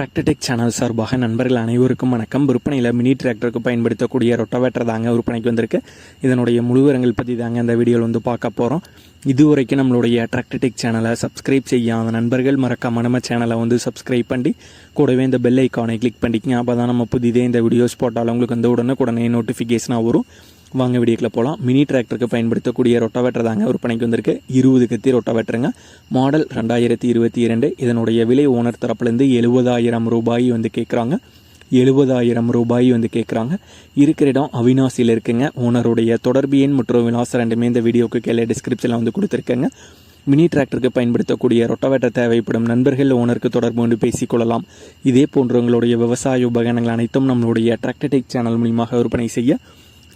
Tractor Tech channel சார்பாக நண்பர்கள் அனைவருக்கும் வணக்கம். விற்பனையில் மினி டிராக்டருக்கு பயன்படுத்தக்கூடிய ரொட்டவேட்டர் தாங்க விற்பனைக்கு வந்திருக்கு. இதனுடைய முழுவரங்கள் பற்றி தாங்க இந்த வீடியோவில் வந்து பார்க்க போகிறோம் இதுவரைக்கும் நம்மளுடைய டிராக்டர்டெக் சேனலை சப்ஸ்கிரைப் செய்யாத நண்பர்கள் மறக்காம நம்ம சேனலை வந்து சப்ஸ்கிரைப் பண்ணி கூடவே இந்த பெல் ஐக்கானை கிளிக் பண்ணிக்கங்க. அப்போ தான் நம்ம புதிதே இந்த வீடியோஸ் போட்டாலும் உங்களுக்கு வந்து உடனே நோட்டிஃபிகேஷனாக வரும். வாங்க வீடியோக்கில் போகலாம் மினி டிராக்டருக்கு பயன்படுத்தக்கூடிய ரொட்டாவேட்டர் தாங்க விற்பனைக்கு வந்திருக்கு. இருபது கத்தி ரொட்டாவேட்டருங்க. மாடல் ரெண்டாயிரத்தி இருபத்தி இரண்டு. இதனுடைய விலை ஓனர் தரப்புலேருந்து எழுபதாயிரம் ரூபாய் வந்து கேட்குறாங்க எழுபதாயிரம் ரூபாய் வந்து கேட்குறாங்க இருக்கிற இடம் அவினாசியில் இருக்குங்க. ஓனருடைய தொடர்பு எண் மற்றும் விலாசம் ரெண்டுமே இந்த வீடியோக்கு கீழே டிஸ்கிரிப்ஷனில் வந்து கொடுத்துருக்கேங்க. மினி டிராக்டருக்கு பயன்படுத்தக்கூடிய ரொட்டவேட்டர் தேவைப்படும் நண்பர்கள் ஓனருக்கு தொடர்பு கொண்டு பேசிக்கொள்ளலாம் இதே போன்றவங்களுடைய விவசாய உபகரணங்கள் அனைத்தும் நம்மளுடைய டிராக்டர்டெக் சேனல் மூலியமாக விற்பனை செய்ய